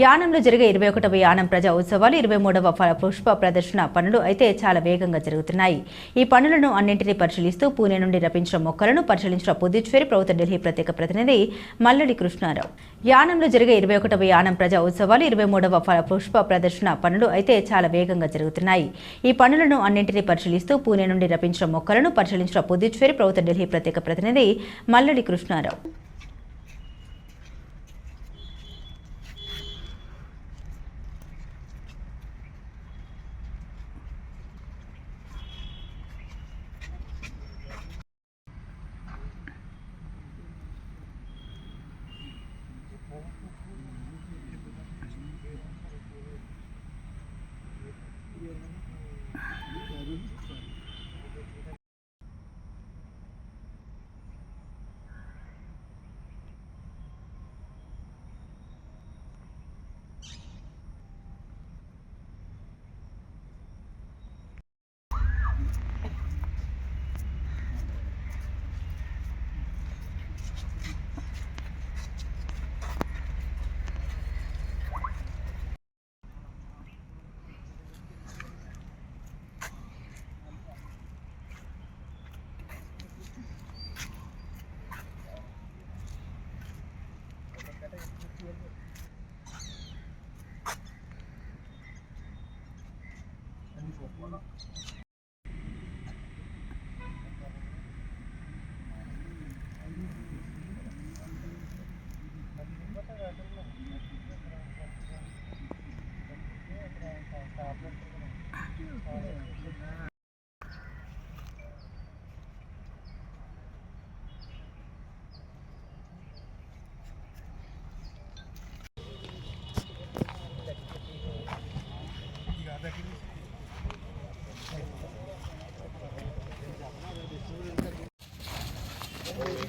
యానంలో జరిగే ఇరవై ఒకటవ యానం ప్రజా ఉత్సవాలు ఇరవై మూడవ పుష్ప ప్రదర్శన పనులు అయితే చాలా వేగంగా జరుగుతున్నాయి. ఈ పనులను అన్నింటినీ పరిశీలిస్తూ పూణే నుండి రప్పించిన మొక్కలను పరిశీలించిన పుదుచ్చేరి ప్రభుత్వ ఢిల్లీ ప్రత్యేక ప్రతినిధి మల్లడి కృష్ణారావు. యానంలో జరిగే ఇరవై ఒకటవ యానం ప్రజా ఉత్సవాలు ఇరవై మూడవ పుష్ప ప్రదర్శన పనులు అయితే చాలా వేగంగా జరుగుతున్నాయి. ఈ పనులను అన్నింటినీ పరిశీలిస్తూ పూణే నుండి రప్పించిన మొక్కలను పరిశీలించిన పుదుచ్చేరి ప్రభుత్వ ఢిల్లీ ప్రత్యేక ప్రతినిధి Malladi Krishnarao. Well.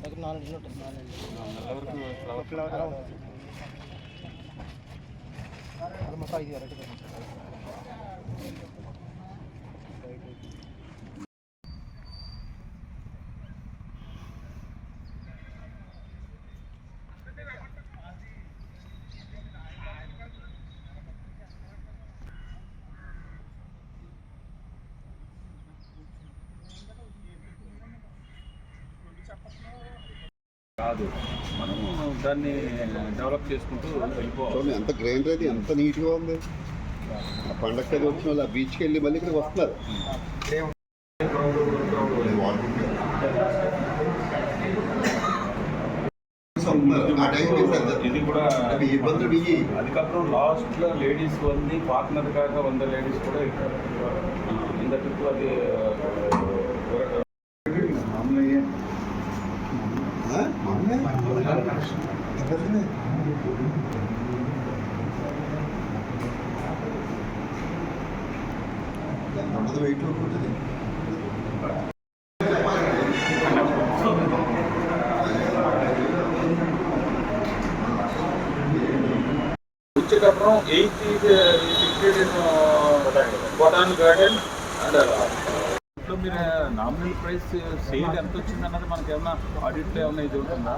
దగ్గర నాలుగు నెలలు ఉంటుంది నాలుగు నెలలు కాదు మనము దాన్ని డెవలప్ చేసుకుంటూ వెళ్ళిపోవాలి చూడండి ఎంత గ్రైండర్ అది ఎంత నీట్గా ఉంది ఆ పండగకి అది వచ్చిన వాళ్ళు ఆ బీచ్కి వెళ్ళి మళ్ళీ ఇక్కడికి వస్తున్నారు ఆ టైం వేశారు ఇది కూడా అవి ఇబ్బందులు బియ్యి அதுக்கப்புறம் லாஸ்ட்ல லேடிஸ் வந்து பார்ட்னருக்காக வந்த லேடிஸ் கூட இருக்காங்க ஆ, இந்த ட்ரிப் அது നമ്മളത് വെയിറ്റ് നോക്കിട്ടില്ലേ uchecaprone 8 is uh, situated in uh, Botan Garden and uh, మీరు నామినల్ ప్రైస్ సేల్ ఎంత వచ్చింది అన్నది మనకి ఏమన్నా ఆడిట్లో ఏమన్నా ఇది ఉంటుందా?